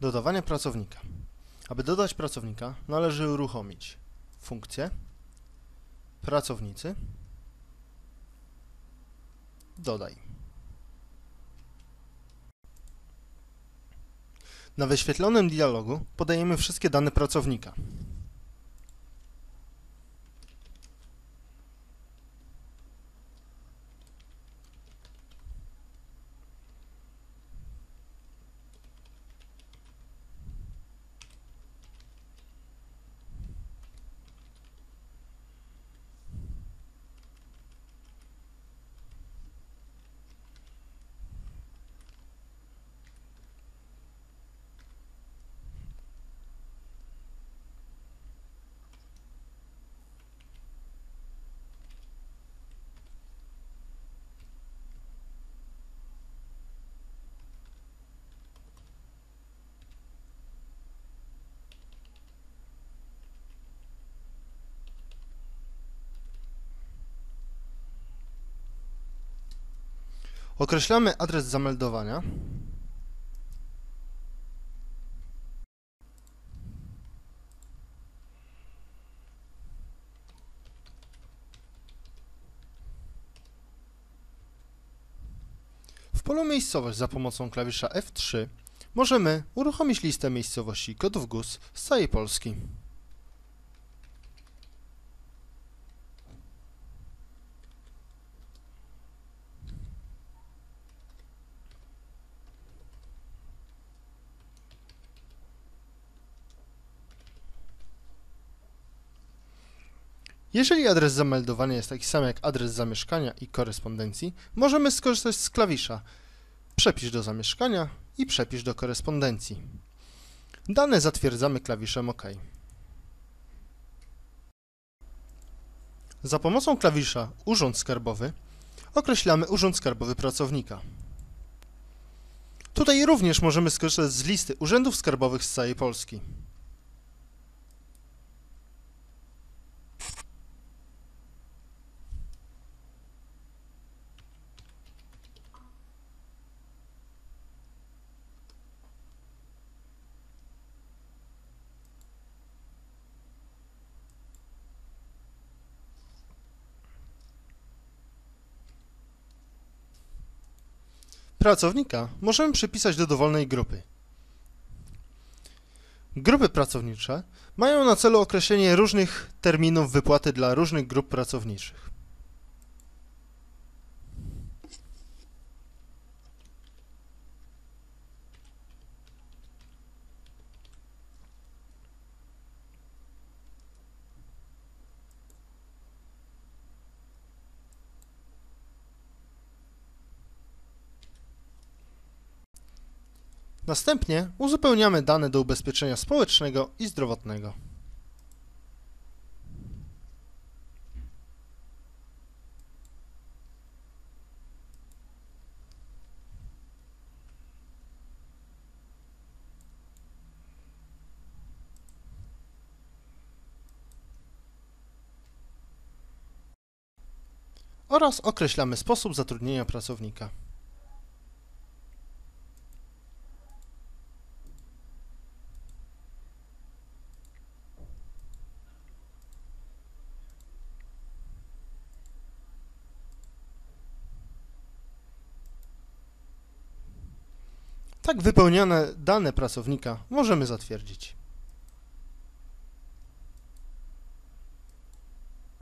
Dodawanie pracownika. Aby dodać pracownika, należy uruchomić funkcję pracownicy dodaj. Na wyświetlonym dialogu podajemy wszystkie dane pracownika. Określamy adres zameldowania. W polu miejscowość za pomocą klawisza F3 możemy uruchomić listę miejscowości kodów GUS z całej Polski. Jeżeli adres zameldowania jest taki sam jak adres zamieszkania i korespondencji, możemy skorzystać z klawisza Przepisz do zamieszkania i Przepisz do korespondencji. Dane zatwierdzamy klawiszem OK. Za pomocą klawisza Urząd Skarbowy określamy Urząd Skarbowy pracownika. Tutaj również możemy skorzystać z listy urzędów skarbowych z całej Polski. Pracownika możemy przypisać do dowolnej grupy. Grupy pracownicze mają na celu określenie różnych terminów wypłaty dla różnych grup pracowniczych. Następnie uzupełniamy dane do ubezpieczenia społecznego i zdrowotnego. oraz określamy sposób zatrudnienia pracownika. Tak wypełnione dane pracownika możemy zatwierdzić.